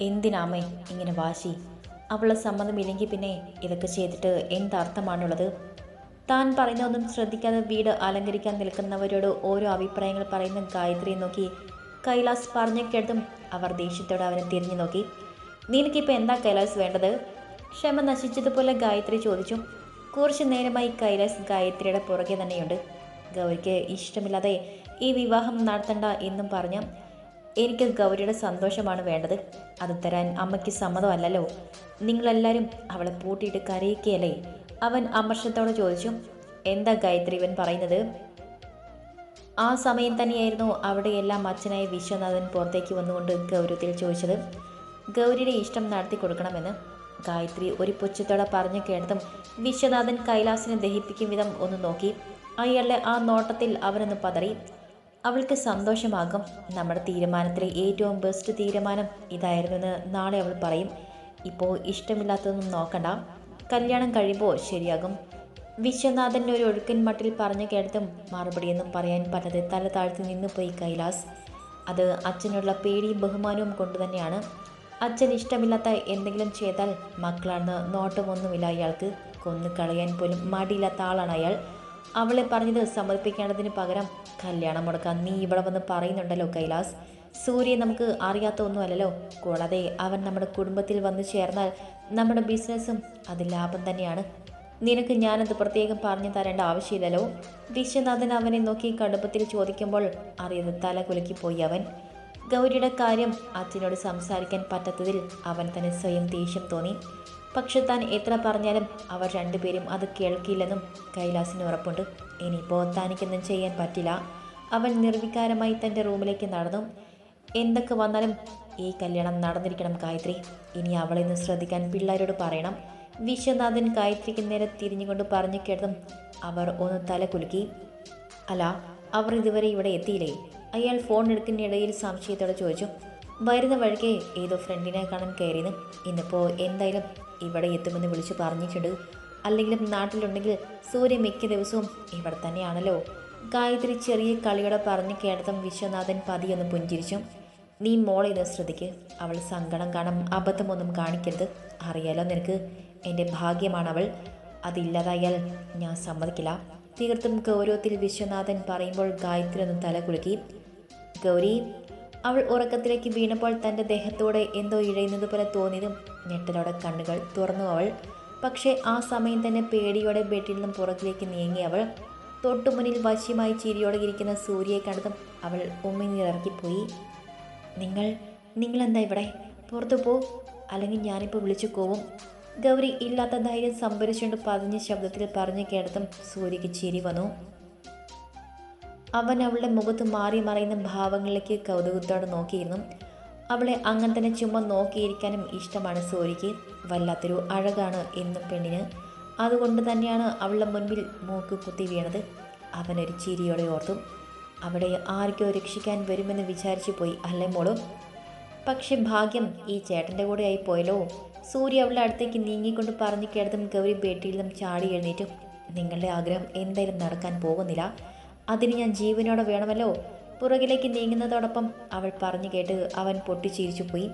എന്തിനാമേ ഇങ്ങനെ വാശി? അവളെ സമ്മതമില്ലെങ്കിൽ പിന്നെ ഇതൊക്കെ ചെയ്തിട്ട് എന്തർത്ഥമാണുള്ളത്? താൻ പറയുന്നതൊന്നും ശ്രദ്ധിക്കാതെ വീട് അലങ്കരിക്കാൻ നിൽക്കുന്നവരോട് ഓരോ അഭിപ്രായങ്ങൾ പറയുന്ന ഗായത്രിയെ നോക്കി കൈലാസ് പറഞ്ഞു കേട്ടും അവർ ദേഷ്യത്തോടെ അവനെ തിരിഞ്ഞു നോക്കി. നിനക്കിപ്പോൾ എന്താ കൈലാസ് വേണ്ടത്? ക്ഷമ നശിച്ചതുപോലെ ഗായത്രി ചോദിച്ചു. കുറച്ച് നേരമായി കൈലാസ് ഗായത്രിയുടെ പുറകെ തന്നെയുണ്ട്. ഗൗരിക്ക് ഇഷ്ടമില്ലാതെ ഈ വിവാഹം നടത്തണ്ട എന്നും പറഞ്ഞ എനിക്ക് ഗൗരിയുടെ സന്തോഷമാണ് വേണ്ടത്. അത് തരാൻ അമ്മയ്ക്ക് സമ്മതമല്ലല്ലോ. നിങ്ങളെല്ലാവരും അവളെ പൂട്ടിയിട്ട് കരയിക്കുകയല്ലേ? അവൻ അമർഷത്തോടെ ചോദിച്ചു എന്താ ഗായത്രി ഇവൻ പറയുന്നത്? ആ സമയം തന്നെയായിരുന്നു അവിടെ എല്ലാം അച്ഛനായ വിശ്വനാഥൻ പുറത്തേക്ക് വന്നുകൊണ്ട് ഗൗരവത്തിൽ ചോദിച്ചത്. ഗൗരിയുടെ ഇഷ്ടം നടത്തി കൊടുക്കണമെന്ന്. ഗായത്രി ഒരു പുച്ഛത്തോടെ പറഞ്ഞു കേട്ടതും വിശ്വനാഥൻ കൈലാസിനെ ദഹിപ്പിക്കും വിധം ഒന്ന് നോക്കി. അയാളുടെ ആ നോട്ടത്തിൽ അവനൊന്ന് പതറി. അവൾക്ക് സന്തോഷമാകും. നമ്മുടെ തീരുമാനത്തിലെ ഏറ്റവും ബെസ്റ്റ് തീരുമാനം ഇതായിരുന്നെന്ന് നാളെ അവൾ പറയും. ഇപ്പോൾ ഇഷ്ടമില്ലാത്തതൊന്നും നോക്കണ്ട. കല്യാണം കഴിയുമ്പോൾ ശരിയാകും. വിശ്വനാഥന്റെ ഒരു ഒഴുക്കൻ മട്ടിൽ പറഞ്ഞു കേട്ടതും മറുപടിയൊന്നും പറയാൻ പറ്റാതെ തല താഴ്ത്തി നിന്നു പോയി കൈലാസ്. അത് അച്ഛനുള്ള പേടിയും ബഹുമാനവും കൊണ്ടുതന്നെയാണ് അച്ഛൻ ഇഷ്ടമില്ലാത്ത എന്തെങ്കിലും ചെയ്താൽ മക്കളാണെന്ന് നോട്ടമൊന്നുമില്ല അയാൾക്ക്. കൊന്നു കളയാൻ പോലും മടിയില്ലാത്ത ആളാണ് അയാൾ. അവളെ പറഞ്ഞത് സമ്മതിപ്പിക്കേണ്ടതിന് പകരം കല്യാണം മുടക്കാൻ നീ ഇവിടെ വന്ന് പറയുന്നുണ്ടല്ലോ കൈലാസ്. സൂര്യൻ നമുക്ക് അറിയാത്ത ഒന്നുമല്ലല്ലോ. കൂടാതെ അവൻ നമ്മുടെ കുടുംബത്തിൽ വന്നു ചേർന്നാൽ നമ്മുടെ ബിസിനസ്സും അത് ലാഭം തന്നെയാണ്. നിനക്ക് ഞാനത് പ്രത്യേകം പറഞ്ഞു തരേണ്ട ആവശ്യമില്ലല്ലോ. വിശ്വനാഥൻ അവനെ നോക്കി കടുപ്പത്തിൽ ചോദിക്കുമ്പോൾ അറിയത് തല കുലുക്കിപ്പോയി അവൻ. ഗൗരിയുടെ കാര്യം അച്ഛനോട് സംസാരിക്കാൻ പറ്റാത്തതിൽ അവൻ തന്നെ സ്വയം ദേഷ്യം തോന്നി. പക്ഷെ താൻ എത്ര പറഞ്ഞാലും അവർ രണ്ടുപേരും അത് കേൾക്കില്ലെന്നും കൈലാസിന് ഉറപ്പുണ്ട്. ഇനിയിപ്പോൾ തനിക്കൊന്നും ചെയ്യാൻ പറ്റില്ല. അവൻ നിർവികാരമായി തന്റെ റൂമിലേക്ക് നടന്നു. എന്തൊക്കെ വന്നാലും ഈ കല്യാണം നടന്നിരിക്കണം ഗായത്രി. ഇനി അവളെ നിന്ന് ശ്രദ്ധിക്കാൻ പിള്ളേരോട് പറയണം. വിശ്വനാഥൻ ഗായത്രിക്ക് നേരെ തിരിഞ്ഞുകൊണ്ട് പറഞ്ഞു കേട്ടതും അവർ ഒന്ന് തല കുലുക്കി. അല്ല അവർ ഇതുവരെ ഇവിടെ എത്തിയില്ലേ? അയാൾ ഫോൺ എടുക്കുന്നതിനിടയിൽ സംശയത്തോടെ ചോദിച്ചു. വരുന്ന വഴിക്ക് ഏതോ ഫ്രണ്ടിനെ കാണാൻ കയറിയെന്ന്. ഇന്നിപ്പോൾ എന്തായാലും ഇവിടെ എത്തുമെന്ന് വിളിച്ചു പറഞ്ഞിട്ടുണ്ട്. അല്ലെങ്കിലും നാട്ടിലുണ്ടെങ്കിൽ സൂര്യ മിക്ക ദിവസവും ഇവിടെ തന്നെയാണല്ലോ. ഗായത്രി ചെറിയ കളിയോടെ പറഞ്ഞു കേട്ടതും വിശ്വനാഥൻ പതിയൊന്ന് പുഞ്ചിരിച്ചു. നീ മോളെ ഇത് ശ്രദ്ധിക്ക്. അവൾ സങ്കടം കാണാൻ അബദ്ധമൊന്നും കാണിക്കരുത്. അറിയാലോ നിനക്ക്? എന്റെ ഭാഗ്യമാണ് അവൾ അതില്ലാതായാൽ ഞാൻ സമ്മതിക്കില്ല. തീർത്തും ഗൗരവത്തിൽ വിശ്വനാഥൻ പറയുമ്പോൾ ഗായത്രി ഒന്ന് തല കുലുക്കി. ഗൗരി അവൾ ഉറക്കത്തിലേക്ക് വീണപ്പോൾ തന്റെ ദേഹത്തോടെ എന്തോ ഇഴയുന്നത് പോലെ തോന്നിയതും ഞെട്ടലോടെ കണ്ണുകൾ തുറന്നു അവൾ. പക്ഷേ ആ സമയം തന്നെ പേടിയോടെ ബെഡിൽ നിന്നും പുറകിലേക്ക് നീങ്ങി അവൾ. തൊട്ടുമുന്നിൽ വശ്യമായി ചിരിയോടെ ഇരിക്കുന്ന സൂര്യയെ കണ്ടതും അവൾ ഉമ്മിനിറക്കിപ്പോയി നിങ്ങൾ നിങ്ങളെന്താ ഇവിടെ? പുറത്തു പോ. അല്ലെങ്കിൽ ഞാനിപ്പോൾ വിളിച്ചു പോവും ഗൗരി ഇല്ലാത്ത ധൈര്യം സംഭരിച്ചുകൊണ്ട് പതിഞ്ഞ ശബ്ദത്തിൽ പറഞ്ഞു കേട്ടതും സൂര്യക്ക് ചിരി വന്നു. അവൻ അവളുടെ മുഖത്ത് മാറി മറയുന്ന ഭാവങ്ങളിലേക്ക് കൗതുകത്തോടെ നോക്കിയിരുന്നു. അവളെ അങ്ങനെ തന്നെ ചുമ്മാ നോക്കിയിരിക്കാനും ഇഷ്ടമാണ് സോരിക്ക്. വല്ലാത്തൊരു അഴകാണ് എന്നും പെണ്ണിന്. അതുകൊണ്ട് തന്നെയാണ് അവളുടെ മുൻപിൽ മൂക്ക് കുത്തി വീണത്. അവനൊരു ചിരിയോടെ ഓർത്തു. അവിടെ ആർക്കോ രക്ഷിക്കാൻ വരുമെന്ന് വിചാരിച്ചു പോയി അല്ലേ മോളും? പക്ഷെ ഭാഗ്യം ഈ ചേട്ടന്റെ കൂടെ ആയി പോയല്ലോ. സൂര്യ അവളുടെ അടുത്തേക്ക് നീങ്ങിക്കൊണ്ട് പറഞ്ഞു കേട്ടതും ഗൗരി ബേട്ടിയിൽ നിന്നും ചാടി എഴുന്നേറ്റും. നിങ്ങളുടെ ആഗ്രഹം എന്തായാലും നടക്കാൻ പോകുന്നില്ല. അതിന് ഞാൻ ജീവനോടെ വേണമല്ലോ. പുറകിലേക്ക് നീങ്ങുന്നതോടൊപ്പം അവൾ പറഞ്ഞു കേട്ട് അവൻ പൊട്ടിച്ചിരിച്ചു പോയി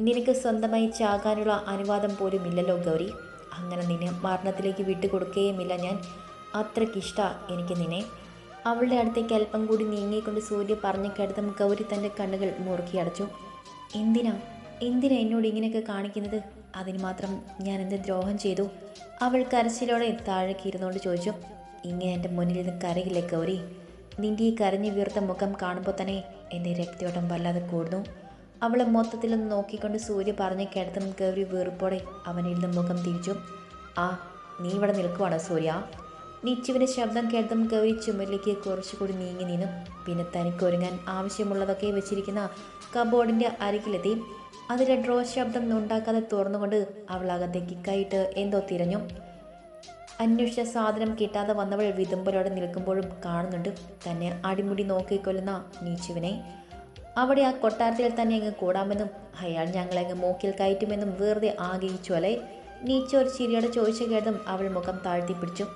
നിനക്ക് സ്വന്തമായി ചാകാനുള്ള അനുവാദം പോലും ഇല്ലല്ലോ ഗൗരി. അങ്ങനെ നിന്നെ മരണത്തിലേക്ക് വിട്ടുകൊടുക്കുകയുമില്ല ഞാൻ. അത്രയ്ക്കിഷ്ട എനിക്ക് നിന്നെ. അവളുടെ അടുത്തേക്ക് അല്പം കൂടി നീങ്ങിക്കൊണ്ട് സൂര്യ പറഞ്ഞു കേട്ടതും ഗൗരി തന്റെ കണ്ണുകൾ മുറുക്കി അടച്ചു. എന്തിനാ? എന്തിനാ എന്നോട് ഇങ്ങനെയൊക്കെ കാണിക്കുന്നത്? അതിന് മാത്രം ഞാൻ എന്ത് ദ്രോഹം ചെയ്തു? അവൾ കരച്ചിലോടെ താഴേക്ക് ഇരുന്നുകൊണ്ട് ചോദിച്ചു. ഇങ്ങനെ എന്റെ മുന്നിൽ നിന്ന് കരയില്ലേ ഗൗരി? നിന്റെ ഈ കരഞ്ഞു വീർത്ത മുഖം കാണുമ്പോൾ തന്നെ എന്റെ രക്തയോട്ടം വല്ലാതെ കൂടുന്നു. അവളെ മൊത്തത്തിലൊന്ന് നോക്കിക്കൊണ്ട് സൂര്യ പറഞ്ഞ് കിടത്തും ഗൗരി വീർപ്പോടെ അവനിൽ നിന്ന് മുഖം തിരിച്ചു. ആ നീ ഇവിടെ നിൽക്കുവാണോ സൂര്യ? നിച്ചുവിന്റെ ശബ്ദം കേട്ടതും ഗൗരി ചുമരിലേക്ക് കുറച്ചുകൂടി നീങ്ങി നിന്നു. പിന്നെ തനിക്ക് ഒരുങ്ങാൻ ആവശ്യമുള്ളതൊക്കെ വെച്ചിരിക്കുന്ന കബോർഡിന്റെ അരികിലെത്തി. അതിലെ ഡ്രോ ശബ്ദം ഉണ്ടാക്കാതെ തുറന്നുകൊണ്ട് അവൾ അകത്തേക്ക് കൈയിട്ട് എന്തോ തിരഞ്ഞു. അന്വേഷിച്ച സാധനം കിട്ടാതെ വന്നവൾ വിതുമ്പലോടെ നിൽക്കുമ്പോഴും കാണുന്നുണ്ട്. തന്നെ അടിമുടി നോക്കിക്കൊല്ലുന്ന നീച്ചുവിനെ. അവിടെ ആ കൊട്ടാരത്തിൽ തന്നെ അങ്ങ് കൂടാമെന്നും അയാൾ ഞങ്ങളെ അങ്ങ് മൂക്കിൽ കയറ്റുമെന്നും വെറുതെ ആഗ്രഹിച്ചു അല്ലേ? നീച്ച ഒരു ചിരിയോടെ ചോദിച്ച കേട്ടതും അവൾ മുഖം താഴ്ത്തി പിടിച്ചു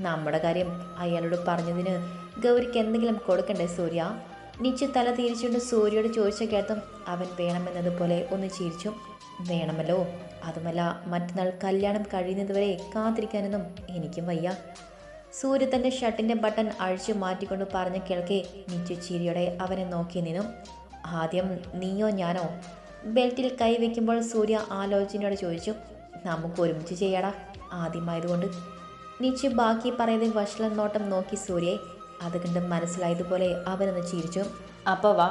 നമ്മുടെ കാര്യം അയാളോട് പറഞ്ഞതിന് ഗൗരിക്ക് എന്തെങ്കിലും കൊടുക്കണ്ടേ സൂര്യ? നീച്ച തല തിരിച്ചുകൊണ്ട് സൂര്യയോട് ചോദിച്ച കേട്ടും അവൻ വേണമെന്നതുപോലെ ഒന്ന് ചിരിച്ചു. വേണമല്ലോ. അതുമല്ല മറ്റന്നാൾ കല്യാണം കഴിയുന്നതുവരെ കാത്തിരിക്കാനൊന്നും എനിക്കും വയ്യ. സൂര്യ തന്റെ ഷർട്ടിന്റെ ബട്ടൺ അഴിച്ചു മാറ്റിക്കൊണ്ട് പറഞ്ഞു കേൾക്കെ നിച്ചു ചിരിയോടെ അവനെ നോക്കി നിന്നു. ആദ്യം നീയോ ഞാനോ? ബെൽറ്റിൽ കൈ വെക്കുമ്പോൾ സൂര്യ ആലോചനയോടെ ചോദിച്ചു. നമുക്ക് ഒരുമിച്ച് ചെയ്യാടാ ആദ്യമായതുകൊണ്ട്. നിച്ചു ബാക്കി പറയുന്നത് വഷള നോട്ടം നോക്കി സൂര്യയെ. അത് കണ്ട് മനസ്സിലായതുപോലെ അവനൊന്ന് ചിരിച്ചു. അപ്പോൾ വാ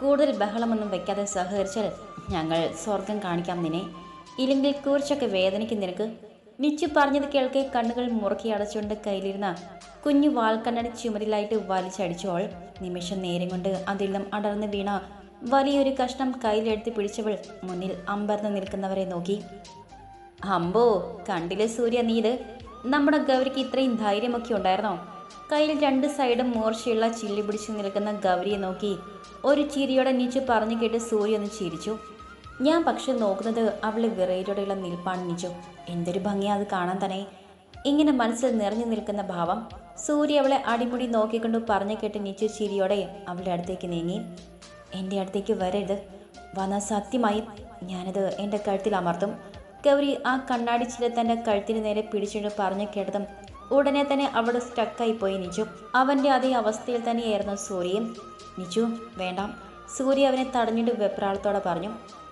കൂടുതൽ ബഹളമൊന്നും വെക്കാതെ സഹകരിച്ചാൽ ഞങ്ങൾ സ്വർഗം കാണിക്കാം നിന്നെ. ഇല്ലെങ്കിൽ കുറച്ചൊക്കെ വേദനയ്ക്ക് നിനക്ക്. നിച്ചു പറഞ്ഞത് കേൾക്കെ കണ്ണുകൾ മുറുക്കി അടച്ചുകൊണ്ട് കയ്യിലിരുന്ന കുഞ്ഞു വാൽക്കണ്ണടി ചുമരിലായിട്ട് വലിച്ചടിച്ചോൾ നിമിഷം നേരം കൊണ്ട് അതിൽ അടർന്ന് വീണ വലിയൊരു കഷ്ണം കയ്യിലെടുത്ത് പിടിച്ചവൾ മുന്നിൽ അമ്പർന്ന് നിൽക്കുന്നവരെ നോക്കി. അമ്പോ കണ്ടില്ലേ സൂര്യ നീത് നമ്മുടെ ഗൗരിക്ക് ഇത്രയും ധൈര്യമൊക്കെ ഉണ്ടായിരുന്നോ? കയ്യിൽ രണ്ട് സൈഡും മൂർച്ചയുള്ള ചില്ലി പിടിച്ച് നിൽക്കുന്ന ഗൗരിയെ നോക്കി ഒരു ചിരിയോടെ നീച്ചു പറഞ്ഞു കേട്ട് സൂര്യ ഒന്ന് ചിരിച്ചു. ഞാൻ പക്ഷെ നോക്കുന്നത് അവളെ വിറയിലൂടെയുള്ള നിൽപ്പാണ് നിജു. എന്തൊരു ഭംഗിയാ അത് കാണാൻ തന്നെ. ഇങ്ങനെ മനസ്സിൽ നിറഞ്ഞു നിൽക്കുന്ന ഭാവം സൂര്യ അവളെ അടിമുടി നോക്കിക്കൊണ്ട് പറഞ്ഞു കേട്ട് നിച്ചു ചിരിയോടെ അവളുടെ അടുത്തേക്ക് നീങ്ങി. എന്റെ അടുത്തേക്ക് വരരുത്. വന്ന സത്യമായും ഞാനത് എന്റെ കഴുത്തിൽ അമർത്തും. ഗൗരി ആ കണ്ണാടി ചില തന്റെ കഴുത്തിന് നേരെ പിടിച്ചിട്ട് പറഞ്ഞു കേട്ടതും ഉടനെ തന്നെ അവിടെ സ്റ്റക്കായി പോയി നിച്ചു അവന്റെ അതേ അവസ്ഥയിൽ തന്നെയായിരുന്നു സൂര്യയും. നിച്ചു വേണ്ട. സൂര്യ അവനെ തടഞ്ഞിട്ട് വെപ്രാളത്തോടെ പറഞ്ഞു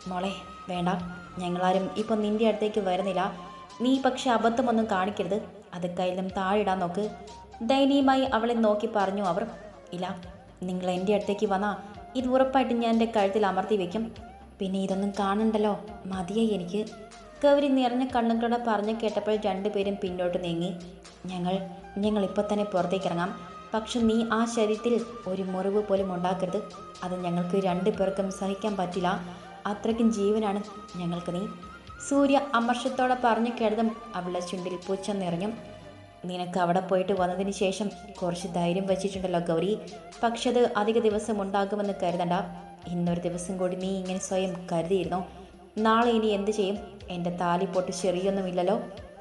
മോളെ വേണ്ട. ഞങ്ങളാരും ഇപ്പം നിന്റെ അടുത്തേക്ക് വരുന്നില്ല. നീ പക്ഷെ അബദ്ധമൊന്നും കാണിക്കരുത്. അത് കയ്യിലും താഴിടാൻ നോക്ക്. ദയനീയമായി അവളെ നോക്കി പറഞ്ഞു അവർ ഇല്ല നിങ്ങൾ എന്റെ അടുത്തേക്ക് വന്നാ ഇത് ഉറപ്പായിട്ട് ഞാൻ എന്റെ കഴുത്തിൽ അമർത്തി വെക്കും. പിന്നെ ഇതൊന്നും കാണണ്ടല്ലോ. മതിയായി എനിക്ക്. ഗൗരി നിറഞ്ഞ കണ്ണുകളോടെ പറഞ്ഞു കേട്ടപ്പോൾ രണ്ടുപേരും പിന്നോട്ട് നീങ്ങി. ഞങ്ങൾ ഞങ്ങൾ ഇപ്പോൾ തന്നെ പുറത്തേക്ക് ഇറങ്ങാം. പക്ഷെ നീ ആ ശരീരത്തിൽ ഒരു മുറിവ് പോലും ഉണ്ടാക്കരുത്. അത് ഞങ്ങൾക്ക് രണ്ടു പേർക്കും സഹിക്കാൻ പറ്റില്ല. അത്രയ്ക്കും ജീവനാണ് ഞങ്ങൾക്ക് നീ. സൂര്യ അമർഷത്തോടെ പറഞ്ഞു കേട്ടതും അവളുടെ ചുണ്ടിൽ പൂച്ച നിറഞ്ഞു. നിനക്ക് അവിടെ പോയിട്ട് വന്നതിന് ശേഷം കുറച്ച് ധൈര്യം വച്ചിട്ടുണ്ടല്ലോ ഗൗരി. പക്ഷെ അത് അധിക ദിവസം ഉണ്ടാകുമെന്ന് കരുതണ്ട. ഇന്നൊരു ദിവസം കൂടി നീ ഇങ്ങനെ സ്വയം കരുതിയിരുന്നോ? നാളെ ഇനി എന്ത് ചെയ്യും? എന്റെ താലി പൊട്ടി ചെറിയൊന്നുമില്ലല്ലോ.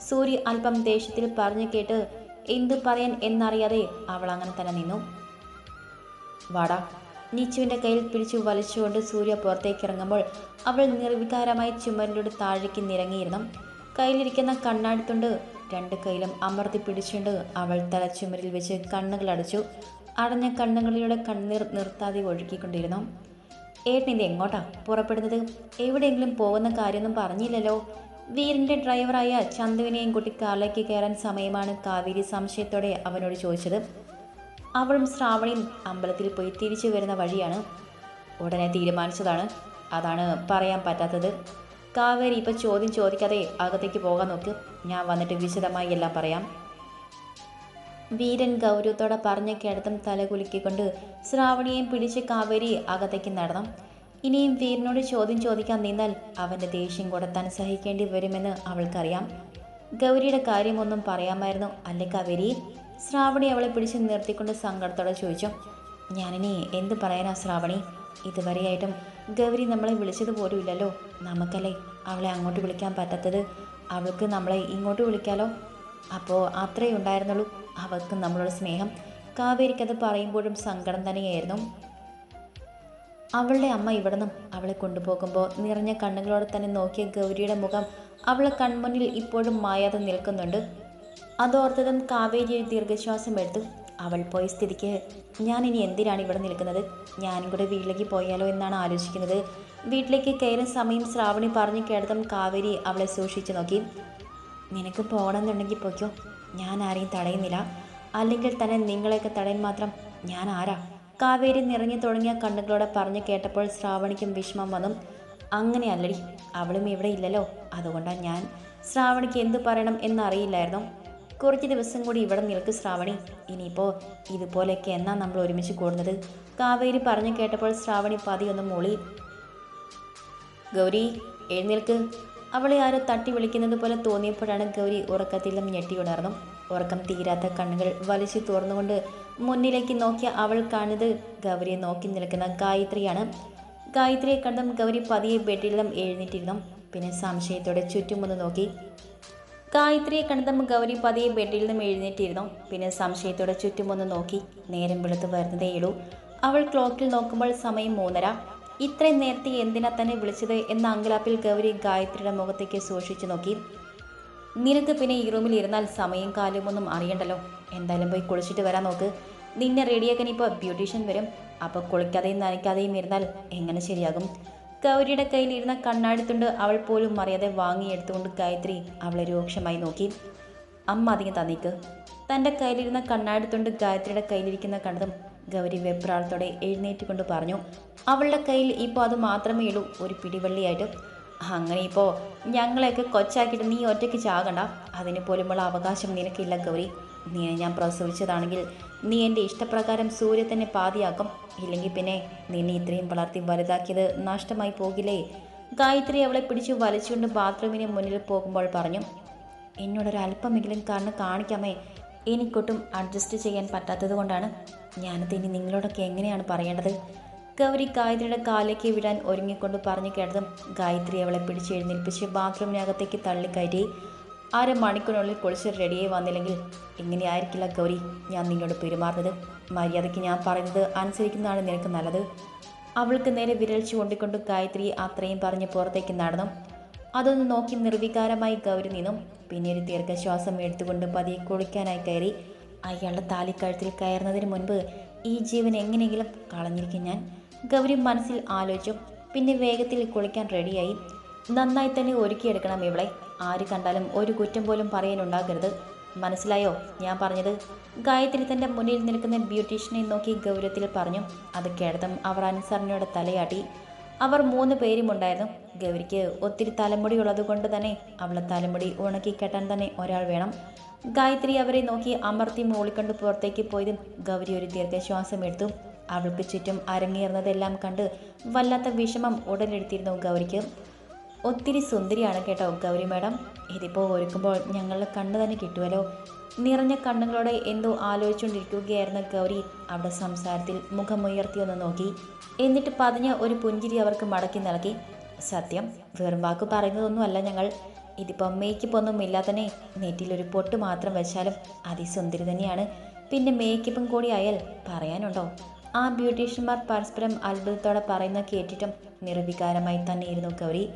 സൂര്യ അല്പം ദേഷ്യത്തിൽ പറഞ്ഞു കേട്ട് എന്ത് പറയാൻ എന്നറിയാതെ അവൾ അങ്ങനെ തന്നെ നിന്നു. വാടാ നീച്ചുവിന്റെ കയ്യിൽ പിടിച്ചു വലിച്ചുകൊണ്ട് സൂര്യ പുറത്തേക്ക് ഇറങ്ങുമ്പോൾ അവൾ നിർവികാരമായി ചുമരിലൂടെ താഴേക്ക് നിരങ്ങിയിരുന്നു. കയ്യിലിരിക്കുന്ന കണ്ണാടിത്തുണ്ട് രണ്ട് കൈയിലും അമർത്തി പിടിച്ചുകൊണ്ട് അവൾ തല തലച്ചുമരിൽ വെച്ച് കണ്ണുകൾ അടച്ചു. അടഞ്ഞ കണ്ണുകളിലൂടെ കണ്ണീർ നിർത്താതെ ഒഴുക്കിക്കൊണ്ടിരുന്നു ഏട്ടൻ ഇത് എങ്ങോട്ടാ? പുറപ്പെടുന്നത്? എവിടെയെങ്കിലും പോകുന്ന കാര്യമൊന്നും പറഞ്ഞില്ലല്ലോ. വീരിന്റെ ഡ്രൈവറായ ചന്തുവിനെയും കൂട്ടി കാറിലേക്ക് കയറാൻ സമയമാണ് കാവേരി സംശയത്തോടെ അവനോട് ചോദിച്ചത്. അവളും ശ്രാവണിയും അമ്പലത്തിൽ പോയി തിരിച്ചു വരുന്ന വഴിയാണ് ഉടനെ തീരുമാനിച്ചതാണ്. അതാണ് പറയാൻ പറ്റാത്തത്. കാവേരി ഇപ്പം ചോദ്യം ചോദിക്കാതെ അകത്തേക്ക് പോകാൻ നോക്ക്. ഞാൻ വന്നിട്ട് വിശദമായി എല്ലാം പറയാം. വീരൻ ഗൗരവത്തോടെ പറഞ്ഞ കേടത്തും തല കുലുക്കിക്കൊണ്ട് ശ്രാവണിയെയും പിടിച്ച് കാവേരി അകത്തേക്ക് നടന്നു ഇനിയും വീരനോട് ചോദ്യം ചോദിക്കാൻ നിന്നാൽ അവന്റെ ദേഷ്യം കൊടുത്താൻ സഹിക്കേണ്ടി വരുമെന്ന് അവൾക്കറിയാം. ഗൗരിയുടെ കാര്യമൊന്നും പറയാമായിരുന്നു. അല്ലേ കാവേരി ശ്രാവണി അവളെ പിടിച്ച് നിർത്തിക്കൊണ്ട് സങ്കടത്തോടെ ചോദിച്ചു. ഞാനിനി എന്ത് പറയാനാ ശ്രാവണി? ഇതുവരെയായിട്ടും ഗൗരി നമ്മളെ വിളിച്ചത് പോലും ഇല്ലല്ലോ. നമുക്കല്ലേ അവളെ അങ്ങോട്ട് വിളിക്കാൻ പറ്റാത്തത്? അവൾക്ക് നമ്മളെ ഇങ്ങോട്ട് വിളിക്കാലോ? അപ്പോൾ അത്രയേ ഉണ്ടായിരുന്നുള്ളൂ. അവൾക്ക് നമ്മളോട് സ്നേഹം. കാവേരിക്കത് പറയുമ്പോഴും സങ്കടം തന്നെയായിരുന്നു. അവളുടെ അമ്മ ഇവിടുന്നും അവളെ കൊണ്ടുപോകുമ്പോൾ നിറഞ്ഞ കണ്ണുകളോടെ തന്നെ നോക്കിയ ഗൗരിയുടെ മുഖം അവളെ കൺമുന്നിൽ ഇപ്പോഴും മായാതെ നിൽക്കുന്നുണ്ട്. അതോർത്തതും കാവേരി ഒരു ദീർഘശ്വാസം എടുത്തു. അവൾ പോയ സ്ഥിതിക്ക് ഞാൻ ഇനി എന്തിനാണ് ഇവിടെ നിൽക്കുന്നത്? ഞാനും കൂടെ വീട്ടിലേക്ക് പോയാലോ എന്നാണ് ആലോചിക്കുന്നത്. വീട്ടിലേക്ക് കയറുന്ന സമയം ശ്രാവണി പറഞ്ഞു കേട്ടതും കാവേരി അവളെ സൂക്ഷിച്ചു നോക്കി. നിനക്ക് പോകണമെന്നുണ്ടെങ്കിൽ പൊയ്ക്കോ. ഞാൻ ആരെയും തടയുന്നില്ല. അല്ലെങ്കിൽ തന്നെ നിങ്ങളെയൊക്കെ തടയാൻ മാത്രം ഞാൻ ആരാ? കാവേരി നിറഞ്ഞു തുടങ്ങിയ കണ്ണുകളോടെ പറഞ്ഞു കേട്ടപ്പോൾ ശ്രാവണിക്കും വിഷമം വന്നു. അങ്ങനെയല്ലടി അവളും ഇവിടെ ഇല്ലല്ലോ. അതുകൊണ്ടാണ് ഞാൻ ശ്രാവണിക്ക് എന്ത് പറയണം എന്നറിയില്ലായിരുന്നു. കുറച്ച് ദിവസം കൂടി ഇവിടെ നിൽക്ക് ശ്രാവണി. ഇനിയിപ്പോൾ ഇതുപോലെയൊക്കെ എന്നാ നമ്മൾ ഒരുമിച്ച് കൂടുന്നത്? കാവേരി പറഞ്ഞു കേട്ടപ്പോൾ ശ്രാവണി ഒന്ന് മൂളി. ഗൗരി എഴുന്നേൽക്ക്. അവളെ ആരോ തട്ടി വിളിക്കുന്നത് പോലെ തോന്നിയപ്പോഴാണ് ഗൗരി ഉറക്കത്തിലും ഞെട്ടി ഉണർന്നു. ഉറക്കം തീരാത്ത കണ്ണുകൾ വലിച്ചു തുറന്നുകൊണ്ട് മുന്നിലേക്ക് നോക്കിയ അവൾ കാണുന്നത് ഗൗരിയെ നോക്കി നിൽക്കുന്ന ഗായത്രിയാണ്. ഗായത്രിയെ കണ്ടും ഗൗരി പതിയെ നിന്നും എഴുന്നേറ്റിരുന്നു. പിന്നെ സംശയത്തോടെ ചുറ്റുമൊന്ന് നോക്കി. ഗായത്രിയെ കണ്ടതും ഗൗരി പതിയെ ബെഡിൽ നിന്നും എഴുന്നേറ്റിരുന്നു. പിന്നെ സംശയത്തോടെ ചുറ്റുമൊന്ന് നോക്കി. നേരം വെളുത്ത് വരുന്നതേയുള്ളൂ അവൾ ക്ലോക്കിൽ നോക്കുമ്പോൾ സമയം മൂന്നര. ഇത്രയും നേരത്തെ എന്തിനാ തന്നെ വിളിച്ചത് എന്ന അങ്കലാപ്പിൽ ഗൗരി ഗായത്രിയുടെ മുഖത്തേക്ക് സൂക്ഷിച്ചു നോക്കി. നിനക്ക് പിന്നെ ഈ റൂമിൽ ഇരുന്നാൽ സമയം കാലമൊന്നും അറിയണ്ടല്ലോ. എന്തായാലും പോയി കുളിച്ചിട്ട് വരാൻ നോക്ക്. നിന്നെ റെഡിയാക്കാൻ ഇപ്പോൾ ബ്യൂട്ടീഷ്യൻ വരും. അപ്പോൾ കുളിക്കാതെയും നനയ്ക്കാതെയും ഇരുന്നാൽ എങ്ങനെ ശരിയാകും? ഗൗരിയുടെ കയ്യിലിരുന്ന കണ്ണാടിത്തുണ്ട് അവൾ പോലും അറിയാതെ വാങ്ങിയെടുത്തുകൊണ്ട് ഗായത്രി അവളെ രൂക്ഷമായി നോക്കി. അമ്മ അധികം തന്നേക്ക്. തന്റെ കയ്യിലിരുന്ന കണ്ണാടിത്തുണ്ട് ഗായത്രിയുടെ കയ്യിലിരിക്കുന്ന കണ്ടതും ഗൗരി വെപ്രാളത്തോടെ എഴുന്നേറ്റ് കൊണ്ട് പറഞ്ഞു. അവളുടെ കയ്യിൽ ഇപ്പോൾ അത് മാത്രമേ ഉള്ളൂ. ഒരു പിടിവള്ളിയായിട്ട് അങ്ങനെ ഇപ്പോൾ ഞങ്ങളെയൊക്കെ കൊച്ചാക്കിയിട്ട് നീ ഒറ്റയ്ക്ക് ചാകണ്ട. അതിന് പോലുമുള്ള അവകാശം നിനക്കില്ല ഗൗരി. നീ ഞാൻ പ്രസവിച്ചതാണെങ്കിൽ നീ എന്റെ ഇഷ്ടപ്രകാരം സൂര്യ തന്നെ പാതിയാക്കും. ഇല്ലെങ്കിൽ പിന്നെ നിന്നെ ഇത്രയും വളർത്തി വലുതാക്കിയത് നഷ്ടമായി പോകില്ലേ? ഗായത്രി അവളെ പിടിച്ചു വലിച്ചുകൊണ്ട് ബാത്റൂമിന് മുന്നിൽ പോകുമ്പോൾ പറഞ്ഞു എന്നോടൊരല്പമെങ്കിലും കാരണം കാണിക്കാമേ. എനിക്കൊട്ടും അഡ്ജസ്റ്റ് ചെയ്യാൻ പറ്റാത്തത് കൊണ്ടാണ്. ഞാനത് ഇനി നിങ്ങളോടൊക്കെ എങ്ങനെയാണ് പറയേണ്ടത്? ഗൗരി ഗായത്രിയുടെ കാലേക്ക് വിടാൻ ഒരുങ്ങിക്കൊണ്ട് പറഞ്ഞു കേട്ടതും ഗായത്രി അവളെ പിടിച്ച് എഴുന്നേൽപ്പിച്ച് ബാത്റൂമിനകത്തേക്ക് തള്ളിക്കയറ്റി അര മണിക്കൂറിനുള്ളിൽ കുളിച്ച് റെഡിയായി വന്നില്ലെങ്കിൽ ഇങ്ങനെയായിരിക്കില്ല ഗൗരി. ഞാൻ നിന്നോട് പെരുമാറുന്നത്. മര്യാദയ്ക്ക് ഞാൻ പറയുന്നത് അനുസരിക്കുന്നതാണ് നിനക്ക് നല്ലത്. അവൾക്ക് നേരെ വിരൽ ചൂണ്ടിക്കൊണ്ട് ഗായത്രി അത്രയും പറഞ്ഞ് പുറത്തേക്ക് നടന്നു. അതൊന്ന് നോക്കി നിർവികാരമായി ഗൗരി നിന്നു. പിന്നെ ഒരു ദീർഘശ്വാസം എടുത്തുകൊണ്ട് പതിയെ കുളിക്കാനായി കയറി. അയാളുടെ താലിക്കഴുത്തിൽ കയറുന്നതിന് മുൻപ് ഈ ജീവൻ എങ്ങനെയെങ്കിലും കളഞ്ഞിരിക്കും ഞാൻ. ഗൗരി മനസ്സിൽ ആലോചിച്ചു. പിന്നെ വേഗത്തിൽ കുളിക്കാൻ റെഡിയായി നന്നായി തന്നെ ഒരുക്കിയെടുക്കണം ഇവളെ. ആര് കണ്ടാലും ഒരു കുറ്റം പോലും പറയാനുണ്ടാകരുത്. മനസ്സിലായോ? ഞാൻ പറഞ്ഞത്. ഗായത്രി തന്റെ മുന്നിൽ നിൽക്കുന്ന ബ്യൂട്ടീഷ്യനെ നോക്കി ഗൗരവത്തിൽ പറഞ്ഞു. അത് കേട്ടതും അവർ അനുസരണയോട് തലയാട്ടി. അവർ മൂന്ന് പേരും ഉണ്ടായിരുന്നു. ഗൗരിക്ക് ഒത്തിരി തലമുടി ഉള്ളത് കൊണ്ട് തന്നെ അവളെ തലമുടി ഉണക്കി കെട്ടാൻ തന്നെ ഒരാൾ വേണം. ഗായത്രി അവരെ നോക്കി അമർത്തി മൂളിക്കൊണ്ട് പുറത്തേക്ക് പോയതും ഗൗരി ഒരു ദീർഘശ്വാസം എടുത്തു അവൾക്ക് ചുറ്റും അരങ്ങേറുന്നതെല്ലാം കണ്ട് വല്ലാത്ത വിഷമം ഉടലെടുത്തിരുന്നു ഗൗരിക്ക്. ഒത്തിരി സുന്ദരിയാണ് കേട്ടോ ഗൗരി മാഡം. ഇതിപ്പോൾ ഒരുക്കുമ്പോൾ ഞങ്ങളുടെ കണ്ണ് തന്നെ കിട്ടുമല്ലോ നിറഞ്ഞ കണ്ണുകളോടെ എന്തോ ആലോചിച്ചുകൊണ്ടിരിക്കുകയായിരുന്ന ഗൗരി അവിടെ സംസാരത്തിൽ മുഖമുയർത്തി ഒന്ന് നോക്കി. എന്നിട്ട് പതിഞ്ഞ ഒരു പുഞ്ചിരി അവർക്ക് മടക്കി നൽകി. സത്യം വെറും വാക്ക് പറയുന്നതൊന്നുമല്ല ഞങ്ങൾ. ഇതിപ്പം മേക്കപ്പ് ഒന്നും ഇല്ലാത്തന്നെ നെറ്റിലൊരു പൊട്ട് മാത്രം വെച്ചാലും അതിസുന്ദരി തന്നെയാണ്. പിന്നെ മേക്കപ്പും കൂടി ആയാൽ പറയാനുണ്ടോ? ആ ബ്യൂട്ടീഷ്യന്മാർ പരസ്പരം അത്ഭുതത്തോടെ പറയുന്ന കേട്ടിട്ടും നിർവികാരമായി തന്നെയിരുന്നു ഗൗരി.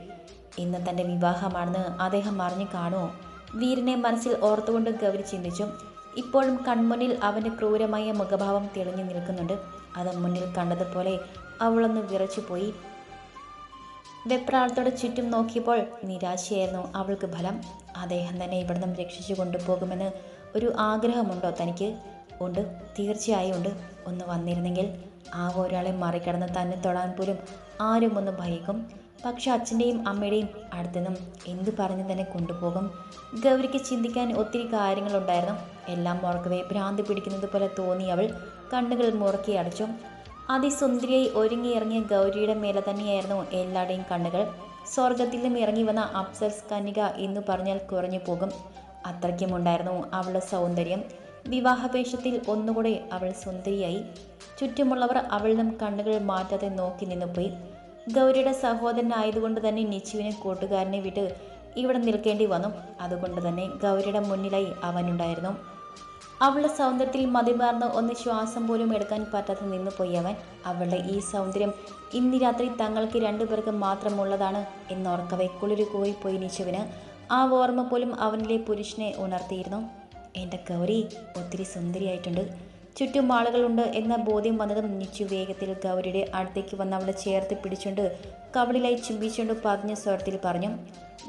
ഇന്ന് തന്റെ വിവാഹമാണെന്ന് അദ്ദേഹം അറിഞ്ഞു കാണുമോ? വീരനെ മനസ്സിൽ ഓർത്തുകൊണ്ട് ഗൗരി ചിന്തിച്ചു. ഇപ്പോഴും കൺമുന്നിൽ അവന്റെ ക്രൂരമായ മുഖഭാവം തെളിഞ്ഞു നിൽക്കുന്നുണ്ട്. അത് മുന്നിൽ കണ്ടതുപോലെ അവളൊന്ന് വിറച്ചുപോയി. വെപ്രാളത്തോടെ ചുറ്റും നോക്കിയപ്പോൾ നിരാശയായിരുന്നു അവൾക്ക് ഫലം. അദ്ദേഹം തന്നെ ഇവിടുന്ന് രക്ഷിച്ചു കൊണ്ടുപോകുമെന്ന് ഒരു ആഗ്രഹമുണ്ടോ തനിക്ക്? ഉണ്ട്. തീർച്ചയായും ഉണ്ട്. ഒന്ന് വന്നിരുന്നെങ്കിൽ ആ ഒരാളെ മറികടന്ന് തന്നെ തൊടാൻ പോലും ആരും ഒന്ന് ഭയക്കും. പക്ഷെ അച്ഛന്റെയും അമ്മയുടെയും അടുത്തുനിന്നും എന്തു പറഞ്ഞു തന്നെ കൊണ്ടുപോകും? ഗൗരിക്ക് ചിന്തിക്കാൻ ഒത്തിരി കാര്യങ്ങളുണ്ടായിരുന്നു. എല്ലാം ഓർക്കവേ ഭ്രാന്തി പിടിക്കുന്നത് പോലെ തോന്നി അവൾ. കണ്ണുകൾ മുറുക്കി അടച്ചു. അതിസുന്ദരിയായി ഒരുങ്ങിയിറങ്ങിയ ഗൗരിയുടെ മേലെ തന്നെയായിരുന്നു എല്ലാവരുടെയും കണ്ണുകൾ. സ്വർഗത്തിൽ നിന്നും ഇറങ്ങി വന്ന അപ്സൽസ് കന്യക എന്ന് പറഞ്ഞാൽ കുറഞ്ഞു പോകും. അത്രയ്ക്കുമുണ്ടായിരുന്നു അവളുടെ സൗന്ദര്യം. വിവാഹപേക്ഷത്തിൽ ഒന്നുകൂടെ അവൾ സുന്ദരിയായി. ചുറ്റുമുള്ളവർ അവളിനും കണ്ണുകൾ മാറ്റാതെ നോക്കി നിന്നുപോയി. ഗൗരിയുടെ സഹോദരനായതുകൊണ്ട് തന്നെ നിച്ചുവിനെ കൂട്ടുകാരനെ വിട്ട് ഇവിടെ നിൽക്കേണ്ടി വന്നു. അതുകൊണ്ട് തന്നെ ഗൗരിയുടെ മുന്നിലായി അവനുണ്ടായിരുന്നു. അവളുടെ സൗന്ദര്യത്തിൽ മതിമാർന്ന് ഒന്ന് ശ്വാസം പോലും എടുക്കാൻ പറ്റാതെ നിന്നുപോയി അവൻ. അവളുടെ ഈ സൗന്ദര്യം ഇന്ന് രാത്രി തങ്ങൾക്ക് രണ്ടുപേർക്ക് മാത്രമുള്ളതാണ് എന്നോർക്കവെ പോയി നിശുവിന് ആ ഓർമ്മ പോലും അവനിലെ പുരുഷനെ ഉണർത്തിയിരുന്നു. എന്റെ ഗൗരി ഒത്തിരി സുന്ദരിയായിട്ടുണ്ട്. ചുറ്റും ആളുകളുണ്ട് എന്ന ബോധ്യം വന്നതും നിച്ചു വേഗത്തിൽ ഗൗരിയുടെ അടുത്തേക്ക് വന്ന് അവളെ ചേർത്ത് പിടിച്ചുകൊണ്ട് കവളിലായി ചുംബിച്ചുകൊണ്ട് പതിഞ്ഞ സ്വരത്തിൽ പറഞ്ഞു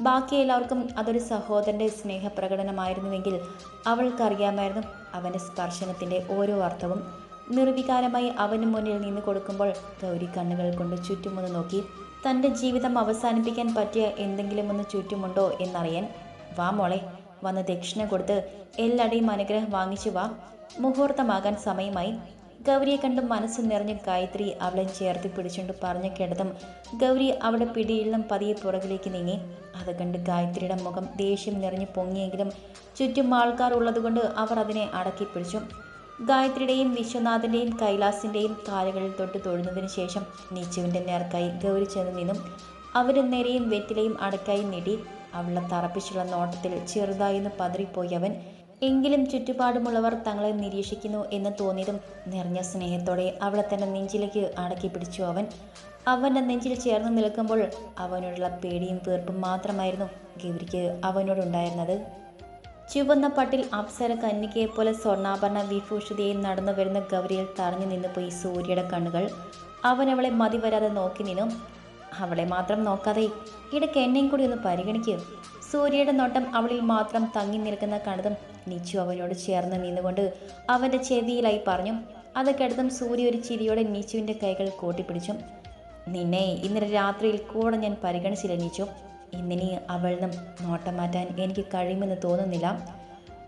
ബാക്കി എല്ലാവർക്കും അതൊരു സഹോദരന്റെ സ്നേഹപ്രകടനമായിരുന്നുവെങ്കിൽ അവൾക്കറിയാമായിരുന്നു അവന്റെ സ്പർശനത്തിന്റെ ഓരോ അർത്ഥവും. നിർവികാരമായി അവന് മുന്നിൽ നിന്ന് കൊടുക്കുമ്പോൾ ഗൗരി കണ്ണുകൾ കൊണ്ട് ചുറ്റുമൊന്ന് നോക്കി തന്റെ ജീവിതം അവസാനിപ്പിക്കാൻ പറ്റിയ എന്തെങ്കിലുമൊന്ന് ചുറ്റുമുണ്ടോ എന്നറിയാൻ. വാ മോളെ വന്ന് ദക്ഷിണ കൊടുത്ത് എല്ലാടെയും അനുഗ്രഹം വാങ്ങിച്ചു വാ. മുഹൂർത്തമാകാൻ സമയമായി. ഗൗരിയെ കണ്ട് മനസ്സ് നിറഞ്ഞ ഗായത്രി അവളെ ചേർത്ത് പിടിച്ചുകൊണ്ട് പറഞ്ഞു കേട്ടതും ഗൗരി അവളുടെ പിടിയിലും പതിയെ പുറകിലേക്ക് നീങ്ങി. അത് കണ്ട് ഗായത്രിയുടെ മുഖം ദേഷ്യം നിറഞ്ഞു പൊങ്ങിയെങ്കിലും ചുറ്റും ആൾക്കാർ ഉള്ളതുകൊണ്ട് അവർ അതിനെ അടക്കി പിടിച്ചു. ഗായത്രിയുടെയും വിശ്വനാഥന്റെയും കൈലാസിന്റെയും കാലുകളിൽ തൊട്ട് തൊഴുന്നതിന് ശേഷം നീച്ചുവിന്റെ നേർക്കായി ഗൗരി ചെന്ന് നിന്നും. അവരും നേരെയും വെറ്റിലെയും അടക്കായി നീട്ടി. അവളെ തറപ്പിച്ചുള്ള നോട്ടത്തിൽ ചെറുതായിന്ന് പതറിപ്പോയവൻ എങ്കിലും ചുറ്റുപാടുമുള്ളവർ തങ്ങളെ നിരീക്ഷിക്കുന്നു എന്ന് തോന്നിയതും നിറഞ്ഞ സ്നേഹത്തോടെ അവളെ തന്നെ നെഞ്ചിലേക്ക് അടക്കി പിടിച്ചു അവൻ. അവന്റെ നെഞ്ചിൽ ചേർന്ന് നിൽക്കുമ്പോൾ അവനോടുള്ള പേടിയും വീർപ്പും മാത്രമായിരുന്നു ഗൗരിക്ക് അവനോടുണ്ടായിരുന്നത്. ചുവന്ന പട്ടിൽ അപ്സര കന്യകയെ പോലെ സ്വർണാഭരണ വിഭൂഷിതയെ നടന്നു വരുന്ന ഗൗരിയിൽ തറഞ്ഞു നിന്ന് പോയി സൂര്യയുടെ കണ്ണുകൾ. അവൻ അവളെ മതി വരാതെ നോക്കി നിന്നു. അവളെ മാത്രം നോക്കാതെ ഇടയ്ക്ക് എന്നെയും കൂടി ഒന്ന് പരിഗണിക്കൂ. സൂര്യയുടെ നോട്ടം അവളിൽ മാത്രം തങ്ങി നിൽക്കുന്ന കണ്ടതും നിച്ചു അവനോട് ചേർന്ന് നിന്നുകൊണ്ട് അവന്റെ ചെവിയിലായി പറഞ്ഞു. അത് കെടുത്തും സൂര്യ ഒരു ചിരിയോടെ നിച്ചുവിന്റെ കൈകൾ കൂട്ടിപ്പിടിച്ചു. നിന്നെ ഇന്നലെ രാത്രിയിൽ കൂടെ ഞാൻ പരിഗണിച്ചില്ല നിച്ചു. ഇന്നിനി അവളിനും നോട്ടം മാറ്റാൻ എനിക്ക് കഴിയുമെന്ന് തോന്നുന്നില്ല.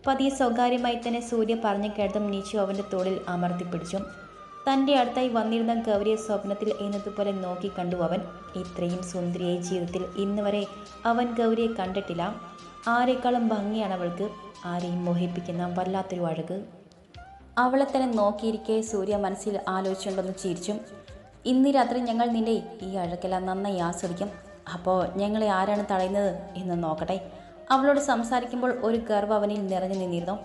പതിയെ സ്വകാര്യമായി തന്നെ സൂര്യ പറഞ്ഞു കേട്ടതും നീച്ചു അവന്റെ തോളിൽ അമർത്തി പിടിച്ചു തന്റെ അടുത്തായി വന്നിരുന്ന ഗൗരിയെ സ്വപ്നത്തിൽ എന്നതുപോലെ നോക്കി കണ്ടു അവൻ. ഇത്രയും സുന്ദരിയെ ജീവിതത്തിൽ ഇന്ന് വരെ അവൻ ഗൗരിയെ കണ്ടിട്ടില്ല. ആരെക്കാളും ഭംഗിയാണ് അവൾക്ക്. ആരെയും മോഹിപ്പിക്കുന്ന വല്ലാത്തൊരു അഴക്. അവളെ തന്നെ നോക്കിയിരിക്കെ സൂര്യ മനസ്സിൽ ആലോചിച്ചുകൊണ്ടൊന്ന് ചിരിച്ചു. ഇന്ന് രാത്രി ഞങ്ങൾ നിന്റെ ഈ അഴക്കെല്ലാം നന്നായി ആസ്വദിക്കും. അപ്പോൾ ഞങ്ങളെ ആരാണ് തടയുന്നത് എന്ന് നോക്കട്ടെ അവളോട് സംസാരിക്കുമ്പോൾ ഒരു ഗർവ് അവനിൽ നിറഞ്ഞു നിന്നിരുന്നു.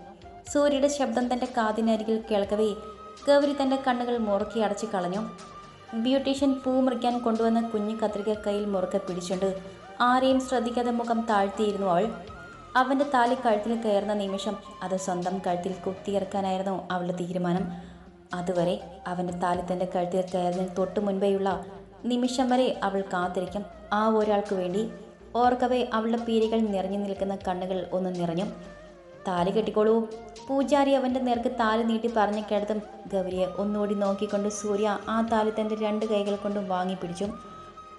സൂര്യയുടെ ശബ്ദം തന്റെ കാതിനരികിൽ കേൾക്കവേ ഗൗരി തന്റെ കണ്ണുകൾ മുറുക്കി അടച്ചു കളഞ്ഞു. ബ്യൂട്ടീഷ്യൻ പൂ മുറിക്കാൻ കൊണ്ടുവന്ന കുഞ്ഞു കത്രിക കയ്യിൽ മുറുക്കെ പിടിച്ചുണ്ട് ആരെയും ശ്രദ്ധിക്കാതെ മുഖം താഴ്ത്തിയിരുന്നു അവൾ. അവന്റെ താലി കഴുത്തിൽ കയറുന്ന നിമിഷം അത് സ്വന്തം കഴുത്തിൽ കുത്തിയിറക്കാനായിരുന്നു അവളുടെ തീരുമാനം. അതുവരെ അവന്റെ താലി തന്റെ കഴുത്തിൽ കയറുന്നതിന് തൊട്ടു മുൻപേയുള്ള നിമിഷം വരെ അവൾ കാത്തിരിക്കും. ആ ഒരാൾക്ക് വേണ്ടി ഓർക്കവേ അവളുടെ പീരികൾ നിറഞ്ഞു നിൽക്കുന്ന കണ്ണുകൾ ഒന്ന് നിറഞ്ഞു. താലി കെട്ടിക്കോളൂ. പൂജാരി അവന്റെ നേർക്ക് താലി നീട്ടി പറഞ്ഞു കേട്ടതും ഗൗരിയെ ഒന്നുകൂടി നോക്കിക്കൊണ്ട് സൂര്യ ആ താലി തന്റെ രണ്ട് കൈകൾ കൊണ്ടും വാങ്ങിപ്പിടിച്ചു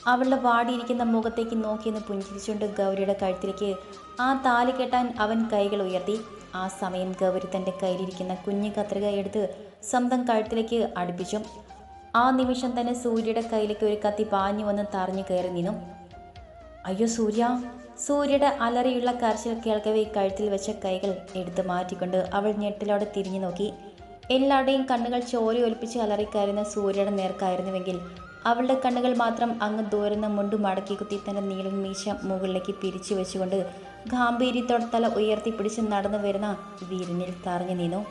അവളുടെ വാടിയിരിക്കുന്ന മുഖത്തേക്ക് നോക്കിയെന്ന് പുഞ്ചിരിച്ചുകൊണ്ട് ഗൗരിയുടെ കഴുത്തിലേക്ക് ആ താലി കെട്ടാൻ അവൻ കൈകൾ ഉയർത്തി. ആ സമയം ഗൗരി തന്റെ കയ്യിലിരിക്കുന്ന കുഞ്ഞു കത്രിക എടുത്ത് സ്വന്തം കഴുത്തിലേക്ക് അടുപ്പിച്ചു. ആ നിമിഷം തന്നെ സൂര്യയുടെ കയ്യിലേക്ക് ഒരു കത്തി പാഞ്ഞു വന്ന് തറഞ്ഞു കയറി നിന്നു. അയ്യോ സൂര്യ സൂര്യയുടെ അലറിയുള്ള കരച്ചിൽ കേൾക്കവേ കഴുത്തിൽ വെച്ച കൈകൾ എടുത്തു മാറ്റിക്കൊണ്ട് അവൾ ഞെട്ടിലോടെ തിരിഞ്ഞു നോക്കി. എല്ലാവരുടെയും കണ്ണുകൾ ചോര ഒലിപ്പിച്ച് അലറിക്കയറുന്ന സൂര്യയുടെ നേർക്കായിരുന്നുവെങ്കിൽ അവളുടെ കണ്ണുകൾ മാത്രം അങ്ങ് ദൂരുന്ന മുണ്ടു മടക്കി കുത്തി തന്റെ നീളം മീശ മുകളിലേക്ക് പിരിച്ചു വെച്ചുകൊണ്ട് ഗാംഭീര്യത്തോടെ തല ഉയർത്തി പിടിച്ച് നടന്നു വരുന്ന വീരനിൽ തറഞ്ഞു നിന്നു.